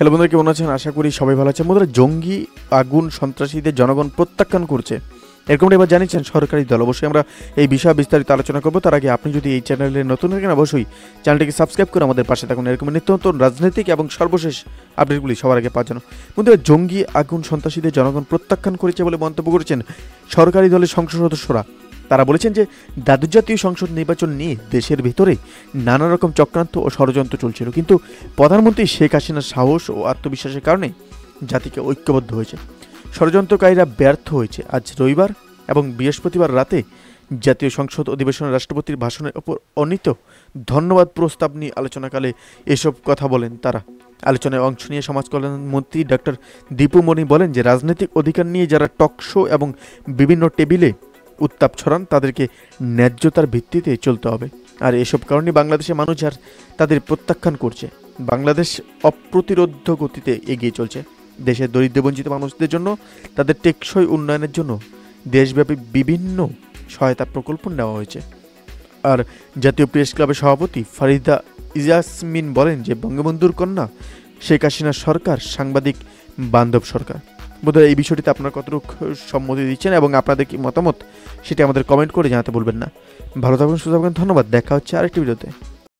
Hello বন্ধুরা, কেমন আছেন? আশা করি সবাই ভালো আছেন। বন্ধুরা, জঙ্গি, আগুন, সন্ত্রাসীদের জনগণ প্রত্যাখ্যান করছে। এরকমটা এবার জানিয়েছেন সরকারি দল। অবশ্যই আমরা এই বিষয়ে বিস্তারিত আলোচনা করব। তার আগে আপনি যদি এই চ্যানেলে নতুন থাকেন, অবশ্যই চ্যানেলটিকে সাবস্ক্রাইব করে আমাদের পাশে থাকুন। এরকম নিত্য নতুন রাজনৈতিক এবং সর্বশেষ আপডেটগুলি সবার আগে পাওয়ার জন্য। বন্ধুরা, জঙ্গি, আগুন, সন্ত্রাসীদের জনগণ প্রত্যাখ্যান করেছে বলে মন্তব্য করেছেন সরকারি দলের সংসদ সদস্যরা। তারা বলেছেন যে দ্বাদশ জাতীয় সংসদ নির্বাচন নিয়ে দেশের ভেতরে নানা রকম চক্রান্ত ও ষড়যন্ত্র চলছিল। কিন্তু প্রধানমন্ত্রী শেখ হাসিনার সাহস ও আত্মবিশ্বাসের কারণে জাতিকে ঐক্যবদ্ধ হয়েছে। ষড়যন্ত্রকারীরা ব্যর্থ হয়েছে। আজ রবিবার এবং বৃহস্পতিবার রাতে জাতীয় সংসদ অধিবেশনে রাষ্ট্রপতির ভাষণের ওপর অনিত ধন্যবাদ প্রস্তাব নিয়ে আলোচনাকালে এসব কথা বলেন তারা। আলোচনায় অংশ নিয়ে সমাজ কল্যাণ মন্ত্রী ডক্টর দীপু মণি বলেন যে, রাজনৈতিক অধিকার নিয়ে যারা টক শো এবং বিভিন্ন টেবিলে উত্তাপ ছড়ান, তাদেরকে ন্যায্যতার ভিত্তিতে চলতে হবে। আর এসব কারণে বাংলাদেশের মানুষ আর তাদের প্রত্যাখ্যান করছে। বাংলাদেশ অপ্রতিরোধ গতিতে এগিয়ে চলছে। দেশের দরিদ্র বঞ্চিত মানুষদের জন্য, তাদের টেকসই উন্নয়নের জন্য দেশব্যাপী বিভিন্ন সহায়তা প্রকল্প নেওয়া হয়েছে। আর জাতীয় প্রেস ক্লাবের সভাপতি ফারিদা ইজাসমিন বলেন যে, বঙ্গবন্ধুর কন্যা শেখ হাসিনার সরকার সাংবাদিক বান্ধব সরকার। বোধহয় এই বিষয়টিতে আপনারা কতটুকু সম্মতি দিচ্ছেন এবং আপনাদের কি মতামত, সেটি আমাদের কমেন্ট করে জানাতে বলবেন না। ভালো থাকুন, সুস্থ থাকুন, ধন্যবাদ। দেখা হচ্ছে আরেকটি ভিডিওতে।